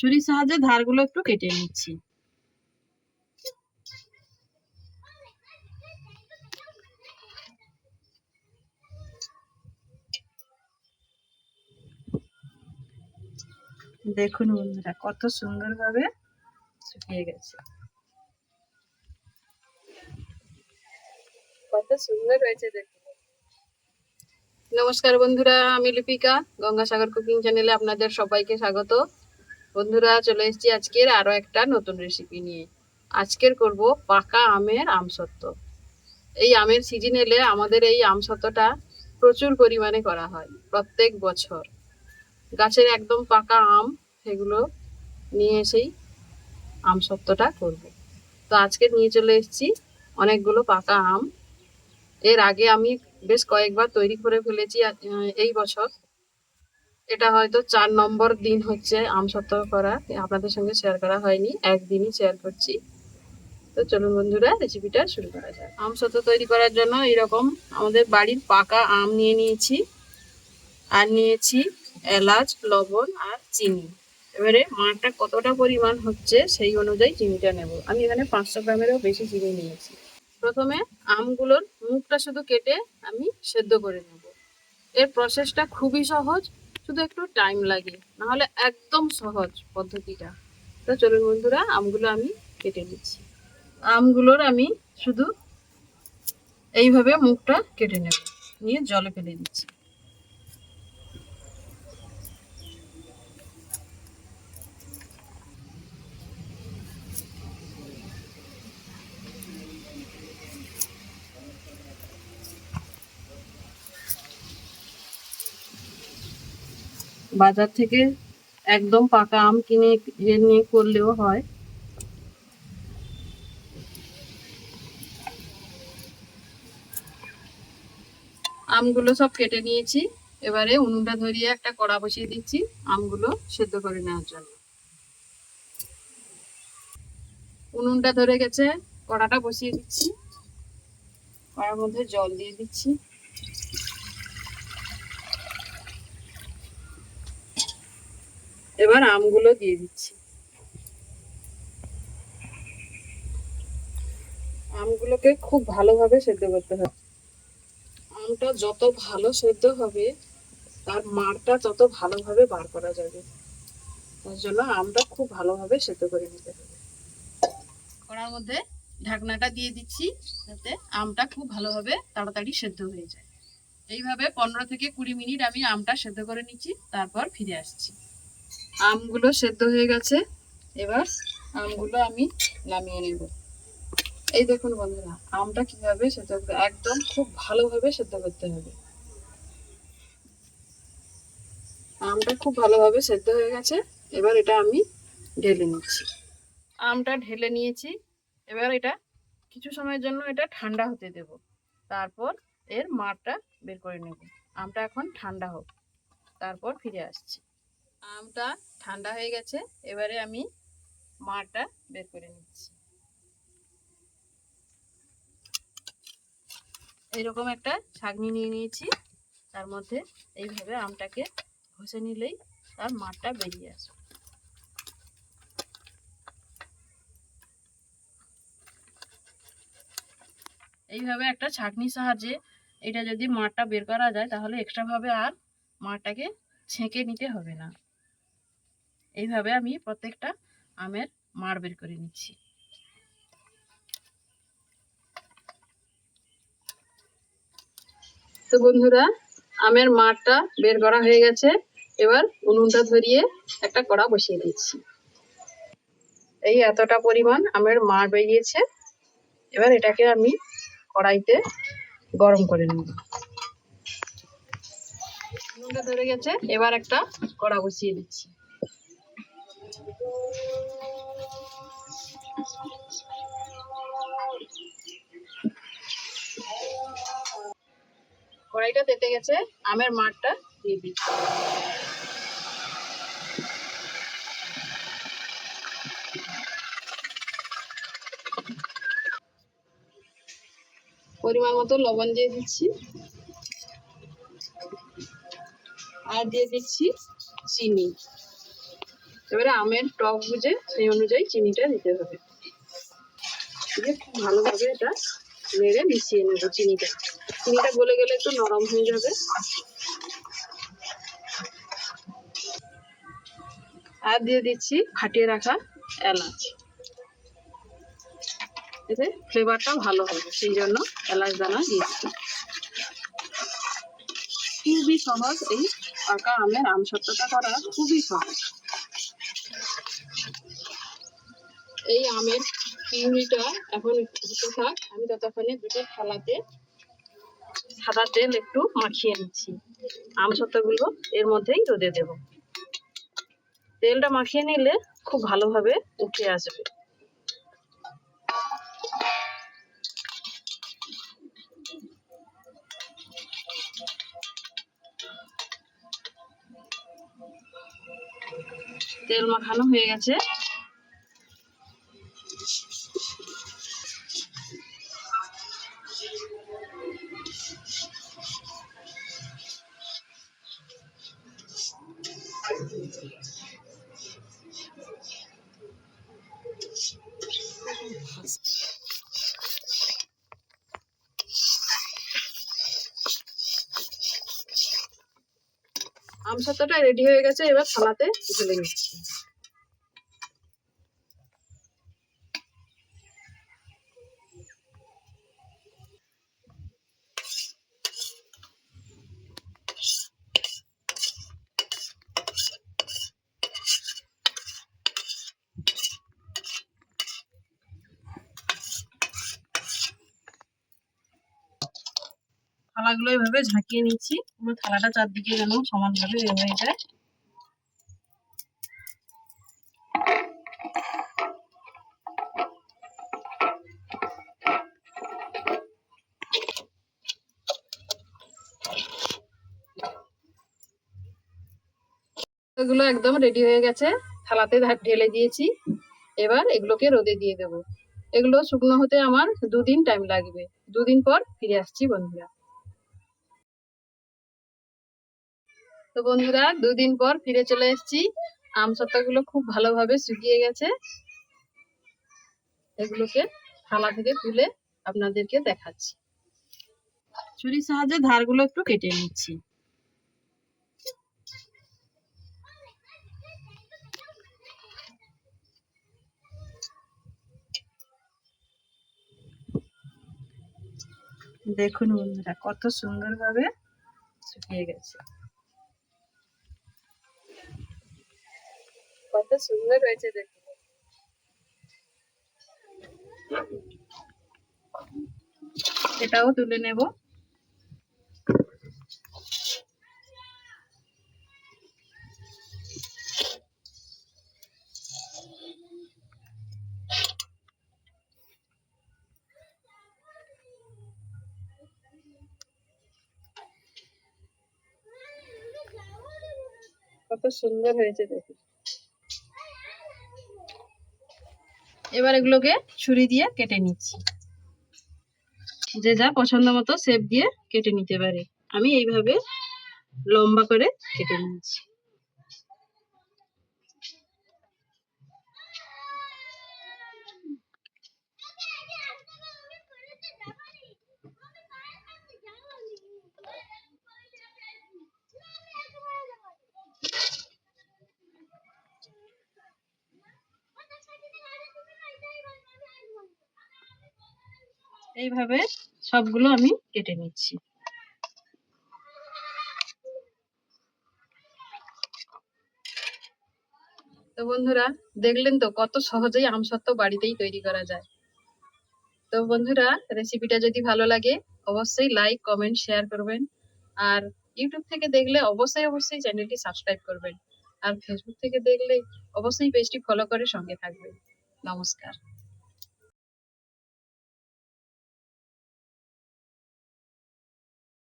ছুরির সাহায্যে ধারগুলো একটু কেটে নিচ্ছি। দেখুন বন্ধুরা, কত সুন্দরভাবে শুকিয়ে গেছে। কত সুন্দর হয়েছে দেখুন নমস্কার বন্ধুরা, আমি লিপিকা, গঙ্গাসাগর কুকিং চ্যানেলে আপনাদের সবাইকে স্বাগত। বন্ধুরা, চলে এসেছি আজকের আরও একটা নতুন রেসিপি নিয়ে। আজকের করব পাকা আমের আমসত্ত্ব এই আমের সিজন এলে আমাদের এই আমসত্ত্বটা প্রচুর পরিমাণে করা হয়, প্রত্যেক বছর। গাছের একদম পাকা আম, সেগুলো নিয়ে এসেই আমসত্ত্বটা করব। তো আজকে নিয়ে চলে এসেছি অনেকগুলো পাকা আম। এর আগে আমি বেশ কয়েকবার তৈরি করে ফেলেছি এই বছর। এটা হয়তো চার নম্বর দিন হচ্ছে আম সত্ত্ব করা। আপনাদের সঙ্গে শেয়ার করা হয়নি, একদিনই শেয়ার করছি। তো চলুন বন্ধুরা রেসিপিটা শুরু করা যায় আম সত্ত্ব তৈরি করার জন্য এরকম আমাদের বাড়ির পাকা আম নিয়ে নিয়েছি। আর নিয়েছি এলাচ, লবণ আর চিনি। এবারে মারটা কতটা পরিমাণ হচ্ছে সেই অনুযায়ী চিনিটা নেব। আমি এখানে পাঁচশো গ্রামেরও বেশি চিনি নিয়েছি। প্রথমে আমগুলোর মুখটা শুধু কেটে আমি সেদ্ধ করে নেব। এর প্রসেসটা খুবই সহজ। শুধু একটু টাইম লাগে, নাহলে একদম সহজ পদ্ধতিটা। তো চলুন বন্ধুরা, আমগুলো আমি কেটে নিচ্ছি। আমগুলোর আমি শুধু এইভাবে মুখটা কেটে নেব, নিয়ে জলে ফেলে দিচ্ছি। বাজার থেকে একদম পাকা আম কিনে এ নিয়ে করলেও হয়। আমগুলো সব কেটে নিয়েছি। এবারে উনুনটা ধরিয়ে একটা কড়া বসিয়ে দিচ্ছি আমগুলো সেদ্ধ করে নেওয়ার জন্য। উনুনটা ধরে গেছে, কড়াটা বসিয়ে দিচ্ছি। কড়ার মধ্যে জল দিয়ে দিচ্ছি। এবার আমগুলো দিয়ে দিচ্ছি। আমগুলোকে খুব ভালোভাবে সেদ্ধ করতে হবে। আমটা যত ভালো সেদ্ধ হবে, তার মারটা তত ভালোভাবে বার করা যাবে। তার জন্য আমটা খুব ভালোভাবে সেদ্ধ করে নিতে হবে। কড়ার মধ্যে ঢাকনাটা দিয়ে দিচ্ছি, যাতে আমটা খুব ভালোভাবে তাড়াতাড়ি সেদ্ধ হয়ে যায়। এইভাবে পনেরো থেকে কুড়ি মিনিট আমি আমটা সেদ্ধ করে নিচ্ছি, তারপর ফিরে আসছি। আমগুলো সেদ্ধ হয়ে গেছে। এবার আমগুলো আমি নামিয়ে নেব। এই দেখুন বন্ধুরা, আমটা কীভাবে সেদ্ধ করতে একদম খুব ভালোভাবে সেদ্ধ করতে হবে। আমটা খুব ভালোভাবে সেদ্ধ হয়ে গেছে। এবার এটা আমি ঢেলে নিচ্ছি। আমটা ঢেলে নিয়েছি। এবার এটা কিছু সময়ের জন্য এটা ঠান্ডা হতে দেব। তারপর এর মারটা বের করে নেব। আমটা এখন ঠান্ডা হোক। তারপর ফিরে আসছি। আমটা ঠান্ডা হয়ে গেছে, এবারে আমি মারটা বের করে নিচ্ছি। এইরকম একটা ছাগনি নিয়ে নিয়েছি, তার মধ্যে এইভাবে আমটাকে ঘষে নিলেই তার মারটা বেরিয়ে আসবে। এইভাবে একটা ছাঁকনির সাহায্যে এটা যদি মারটা বের করা যায়, তাহলে এক্সট্রাভাবে আর মারটাকে ছেঁকে নিতে হবে না। এইভাবে আমি প্রত্যেকটা আমের মার বের করে নিচ্ছি। তো বন্ধুরা, আমের মারটা বের করা হয়ে গেছে। এবার উনুনটা ধরিয়ে একটা কড়া বসিয়ে দিচ্ছি। এই এতটা পরিমাণ আমের মার বেরিয়েছে। এবার এটাকে আমি কড়াইতে গরম করে নেব। উনুনটা ধরে গেছে, এবার একটা কড়া বসিয়ে দিচ্ছি। কড়াইটা তেতে গেছে, আমের মাঠটা দিয়ে দিচ্ছি পরিমাণ মতো লবণ দিয়ে দিচ্ছি। আর দিয়ে দিচ্ছি চিনি। এবারে আমের টক বুঝে সেই অনুযায়ী চিনিটা দিতে হবে। খুব ভালোভাবে এটা নেড়ে মিশিয়ে নেব চিনিটা। চিনিটা গলে গেলে একটু নরম হয়ে যাবে। আর দিয়ে দিচ্ছি ফাটিয়ে রাখা এলাচ। এতে ফ্লেভারটা ভালো হবে, সেই জন্য এলাচ দানা দিয়েছি খুবই সহজ এই পাকা আমের আমসত্ত্বটা করা খুবই সহজ। এই আমের পিউরিটা এখন হতে থাক। আমি ততক্ষণে দুটো থালাতে সাদা তেল একটু মাখিয়ে নিচ্ছি। আম আমসত্ত্বগুলো এর মধ্যেই রোদে দেব। তেলটা মাখিয়ে নিলে খুব ভালোভাবে উঠে আসবে। তেল মাখানো হয়ে গেছে। আমসত্ত্বটা রেডি হয়ে গেছে এবার থালাতে ঢেলে নিচ্ছি। থালাগুলো এভাবে ঝাঁকিয়ে নিচ্ছি পুরো থালাটা চারদিকে যেন সমানভাবে হয়ে যায়। এগুলো একদম রেডি হয়ে গেছে। থালাতে ঢেলে দিয়েছি। এবার এগুলোকে রোদে দিয়ে দেবো। এগুলো শুকনো হতে আমার দুদিন টাইম লাগবে। দুদিন পর ফিরে আসছি বন্ধুরা। তো বন্ধুরা, দুদিন পর ফিরে চলে এসেছি। আমগুলো খুব ভালোভাবে শুকিয়ে গেছে। এগুলোকে থালা থেকে তুলে আপনাদেরকে দেখাচ্ছি। ছুরির সাহায্যে ধারগুলো একটু কেটে নিচ্ছি। দেখুন বন্ধুরা, কত সুন্দরভাবে শুকিয়ে গেছে। কত সুন্দর হয়েছে দেখুন এটাও তুলে নেব। কত সুন্দর হয়েছে দেখুন এবার এগুলোকে ছুরি দিয়ে কেটে নিচ্ছি। যে যা পছন্দ মতো শেপ দিয়ে কেটে নিতে পারে। আমি এইভাবে লম্বা করে কেটে নিচ্ছি। এইভাবে সবগুলো আমি কেটে নিচ্ছি। তো বন্ধুরা, দেখলেন তো কত সহজেই আমসত্ত্ব বাড়িতেই তৈরি করা যায়। তো বন্ধুরা রেসিপিটা যদি ভালো লাগে, অবশ্যই লাইক কমেন্ট শেয়ার করবেন। আর ইউটিউব থেকে দেখলে অবশ্যই অবশ্যই চ্যানেলটি সাবস্ক্রাইব করবেন। আর ফেসবুক থেকে দেখলে অবশ্যই পেজটি ফলো করে সঙ্গে থাকবেন। নমস্কার।